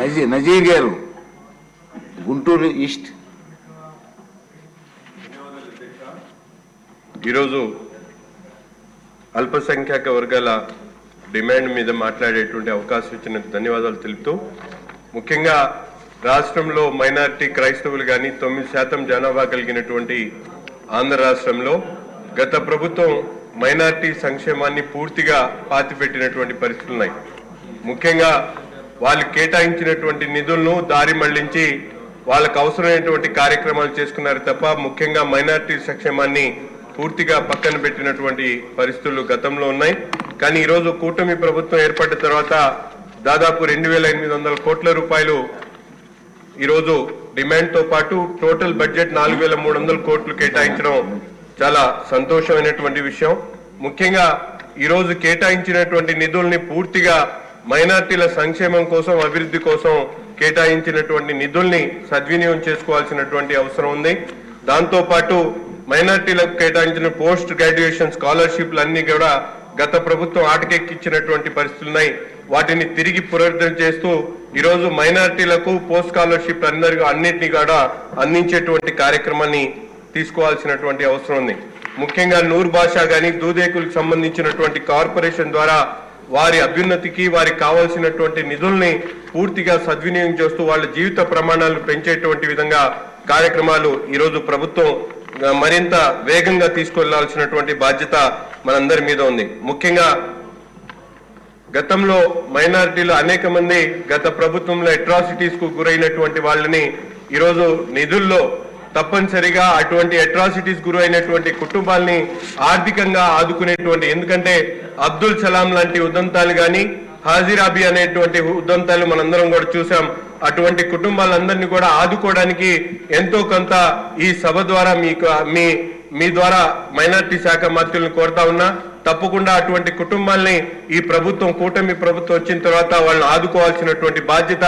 నజీ నజీర్ గారు గుంటూరు ఈస్ట్. ఈరోజు అల్పసంఖ్యాక వర్గాల డిమాండ్ మీద మాట్లాడేటువంటి అవకాశం ఇచ్చిన ధన్యవాదాలు తెలుపుతూ ముఖ్యంగా రాష్ట్రంలో మైనారిటీ క్రైస్తవులు కానీ తొమ్మిది శాతం జనాభా కలిగినటువంటి ఆంధ్ర రాష్ట్రంలో గత ప్రభుత్వం మైనారిటీ సంక్షేమాన్ని పూర్తిగా పాతిపెట్టినటువంటి పరిస్థితులు ఉన్నాయి ముఖ్యంగా వాళ్ళు కేటాయించినటువంటి నిధులను దారి మళ్ళించి వాళ్ళకు అవసరమైనటువంటి కార్యక్రమాలు చేసుకున్నారు తప్ప ముఖ్యంగా మైనారిటీ సంక్షేమాన్ని పూర్తిగా పక్కన పెట్టినటువంటి పరిస్థితులు గతంలో ఉన్నాయి. కానీ ఈరోజు కూటమి ప్రభుత్వం ఏర్పడిన తర్వాత దాదాపు రెండు వేల ఎనిమిది వందల కోట్ల రూపాయలు ఈరోజు డిమాండ్తో పాటు టోటల్ బడ్జెట్ నాలుగు వేల మూడు వందల కోట్లు కేటాయించడం చాలా సంతోషమైనటువంటి విషయం. ముఖ్యంగా ఈరోజు కేటాయించినటువంటి నిధుల్ని పూర్తిగా మైనార్టీల సంక్షేమం కోసం అభివృద్ధి కోసం కేటాయించినటువంటి నిధుల్ని సద్వినియోగం చేసుకోవాల్సినటువంటి అవసరం ఉంది. దాంతోపాటు మైనార్టీలకు కేటాయించిన పోస్ట్ గ్రాడ్యుయేషన్ స్కాలర్షిప్లు అన్ని కూడా గత ప్రభుత్వం ఆటకెక్కించినటువంటి పరిస్థితులు ఉన్నాయి. వాటిని తిరిగి పునరుద్ధరణ చేస్తూ ఈరోజు మైనార్టీలకు పోస్ట్ స్కాలర్షిప్ అందరికీ అన్నింటినీ కూడా అందించేటువంటి కార్యక్రమాన్ని తీసుకోవాల్సినటువంటి అవసరం ఉంది. ముఖ్యంగా నూర్ భాషా గాని దూదేకులకు సంబంధించినటువంటి కార్పొరేషన్ ద్వారా వారి అభ్యున్నతికి వారికి కావాల్సినటువంటి నిధుల్ని పూర్తిగా సద్వినియోగం చేస్తూ వాళ్ళ జీవిత ప్రమాణాలు పెంచేటువంటి విధంగా కార్యక్రమాలు ఈరోజు ప్రభుత్వం మరింత వేగంగా తీసుకెళ్ళాల్సినటువంటి బాధ్యత మనందరి మీద ఉంది. ముఖ్యంగా గతంలో మైనారిటీలు అనేక మంది గత ప్రభుత్వంలో అట్రాసిటీస్కు గురైనటువంటి వాళ్ళని ఈరోజు నిధుల్లో తప్పనిసరిగా అటువంటి అట్రాసిటీస్ గురైనటువంటి కుటుంబాల్ని ఆర్థికంగా ఆదుకునేటువంటి ఎందుకంటే అబ్దుల్ సలాం లాంటి ఉదంతాలు కానీ హాజీరాబీ అనేటువంటి ఉదంతాలు మనందరం కూడా చూసాం. అటువంటి కుటుంబాలందరినీ కూడా ఆదుకోవడానికి ఎంతో కొంత ఈ సభ ద్వారా మీకు మీ మీ ద్వారా మైనార్టీ శాఖ మంత్రులను కోరుతా ఉన్నా తప్పకుండా అటువంటి కుటుంబాల్ని ఈ ప్రభుత్వం కూటమి ప్రభుత్వం వచ్చిన తర్వాత వాళ్ళని ఆదుకోవాల్సినటువంటి బాధ్యత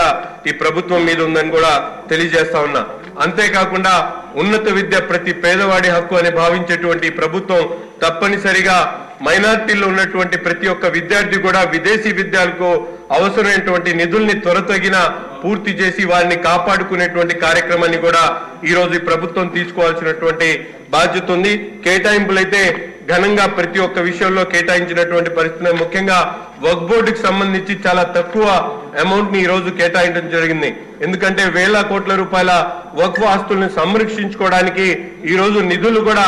ఈ ప్రభుత్వం మీద ఉందని కూడా తెలియజేస్తా ఉన్నా. అంతేకాకుండా ఉన్నత విద్య ప్రతి పేదవాడి హక్కు అని భావించేటువంటి ప్రభుత్వం తప్పనిసరిగా మైనార్టీల్లో ఉన్నటువంటి ప్రతి ఒక్క విద్యార్థి కూడా విదేశీ విద్యాలకు అవసరమైనటువంటి నిధుల్ని త్వరతగిన పూర్తి చేసి వారిని కాపాడుకునేటువంటి కార్యక్రమాన్ని కూడా ఈ రోజు ప్రభుత్వం తీసుకోవాల్సినటువంటి బాధ్యత ఉంది. కేటాయింపులైతే ఘనంగా ప్రతి ఒక్క విషయంలో కేటాయించినటువంటి పరిస్థితి ముఖ్యంగా వర్క్ బోర్డుకి సంబంధించి చాలా తక్కువ అమౌంట్ని ఈ రోజు కేటాయించడం జరిగింది. ఎందుకంటే వేల కోట్ల రూపాయల వక్ఫ్ ఆస్తుల్ని సంరక్షించుకోవడానికి ఈ రోజు నిధులు కూడా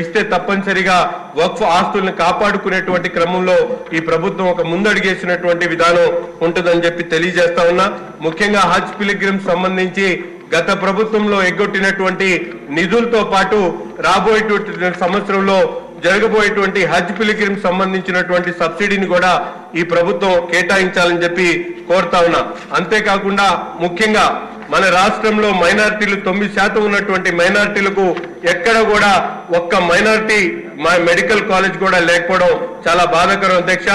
ఇస్తే తప్పనిసరిగా వక్ఫ్ ఆస్తుల్ని కాపాడుకునేటువంటి క్రమంలో ఈ ప్రభుత్వం ఒక ముందడుగేసినటువంటి విధానం ఉంటుందని చెప్పి తెలియజేస్తా ఉన్నా. ముఖ్యంగా హజ్ పిలిగ్రిమ్ సంబంధించి గత ప్రభుత్వంలో ఎగ్గొట్టినటువంటి నిధులతో పాటు రాబోయేటువంటి సంవత్సరంలో జరగబోయేటువంటి హజ్ పిలిగ్రిమ్ సంబంధించినటువంటి సబ్సిడీని కూడా ఈ ప్రభుత్వం కేటాయించాలని చెప్పి కోరుతా ఉన్నా. అంతేకాకుండా ముఖ్యంగా మన రాష్ట్రంలో మైనార్టీలు తొమ్మిది శాతం ఉన్నటువంటి మైనార్టీలకు ఎక్కడ కూడా ఒక్క మైనార్టీ మెడికల్ కాలేజ్ కూడా లేకపోవడం చాలా బాధాకరం. అధ్యక్ష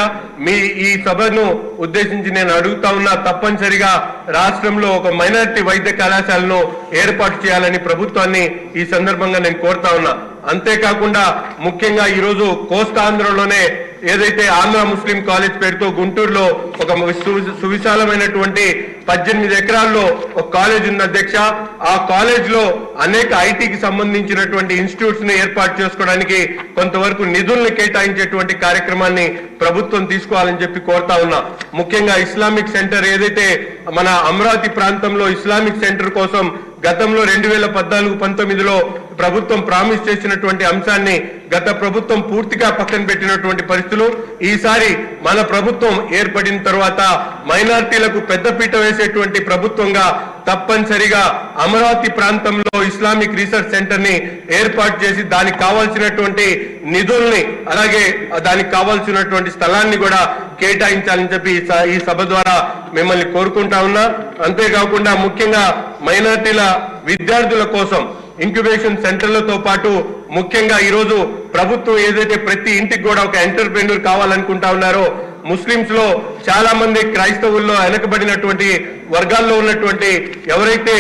మీ ఈ సభను ఉద్దేశించి నేను అడుగుతా ఉన్నా తప్పనిసరిగా రాష్ట్రంలో ఒక మైనారిటీ వైద్య కళాశాలను ఏర్పాటు చేయాలని ప్రభుత్వాన్ని ఈ సందర్భంగా నేను కోరుతా ఉన్నా. అంతేకాకుండా ముఖ్యంగా ఈరోజు కోస్తాంధ్రలోనే ఏదైతే ఆంధ్ర ముస్లిం కాలేజ్ పేరుతో గుంటూరులో ఒక సు- సువిశాలమైనటువంటి పద్దెనిమిది ఎకరాల్లో ఒక కాలేజ్ ఉంది అధ్యక్ష. ఆ కాలేజ్లో అనేక ఐటీకి సంబంధించినటువంటి ఇన్స్టిట్యూట్స్ని ఏర్పాటు చేసుకోవడానికి కొంతవరకు నిధుల్ని కేటాయించేటువంటి కార్యక్రమాన్ని ప్రభుత్వం తీసుకోవాలని చెప్పి కోరుతా ఉన్నా. ముఖ్యంగా ఇస్లామిక్ సెంటర్ ఏదైతే మన అమరావతి ప్రాంతంలో ఇస్లామిక్ సెంటర్ కోసం గతంలో రెండు వేల పద్నాలుగు పంతొమ్మిదిలో ప్రభుత్వం ప్రామిస్ చేసినటువంటి అంశాన్ని గత ప్రభుత్వం పూర్తిగా పక్కన పెట్టినటువంటి పరిస్థితులు. ఈసారి మన ప్రభుత్వం ఏర్పడిన తర్వాత మైనార్టీలకు పెద్దపీట వేసేటువంటి ప్రభుత్వంగా తప్పనిసరిగా అమరావతి ప్రాంతంలో ఇస్లామిక్ రీసెర్చ్ సెంటర్ని ఏర్పాటు చేసి దానికి కావాల్సినటువంటి నిధుల్ని అలాగే దానికి కావాల్సినటువంటి స్థలాన్ని కూడా కేటాయించాలని చెప్పి ఈ స- ఈ సభ ద్వారా మిమ్మల్ని కోరుకుంటా ఉన్నా. అంతేకాకుండా ముఖ్యంగా మైనార్టీల విద్యార్థుల కోసం ఇంక్యుబేషన్ సెంటర్లతో పాటు ముఖ్యంగా ఈరోజు ప్రభుత్వం ఏదైతే ప్రతి ఇంటికి కూడా ఒక ఎంటర్ప్రెన్యూర్ కావాలనుకుంటా ఉన్నారో ముస్లింస్లో చాలా మంది క్రైస్తవుల్లో వెనకబడినటువంటి వర్గాల్లో ఉన్నటువంటి ఎవరైతే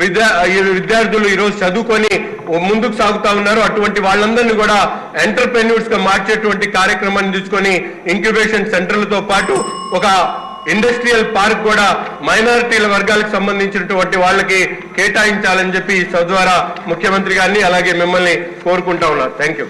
విద్యా ఈ విద్యార్థులు ఈరోజు చదువుకొని ముందుకు సాగుతా ఉన్నారో అటువంటి వాళ్ళందరినీ కూడా ఎంటర్ప్రెన్యూర్స్గా మార్చేటువంటి కార్యక్రమాన్ని తీసుకొని ఇంక్యుబేషన్ సెంటర్లతో పాటు ఒక ఇండస్ట్రియల్ పార్క్ కూడా మైనారిటీల వర్గాలకు సంబంధించినటువంటి వాళ్ళకి కేటాయించాలని చెప్పి సద్వారా ముఖ్యమంత్రి గారిని అలాగే మిమ్మల్ని కోరుకుంటా ఉన్నారు థ్యాంక్ యూ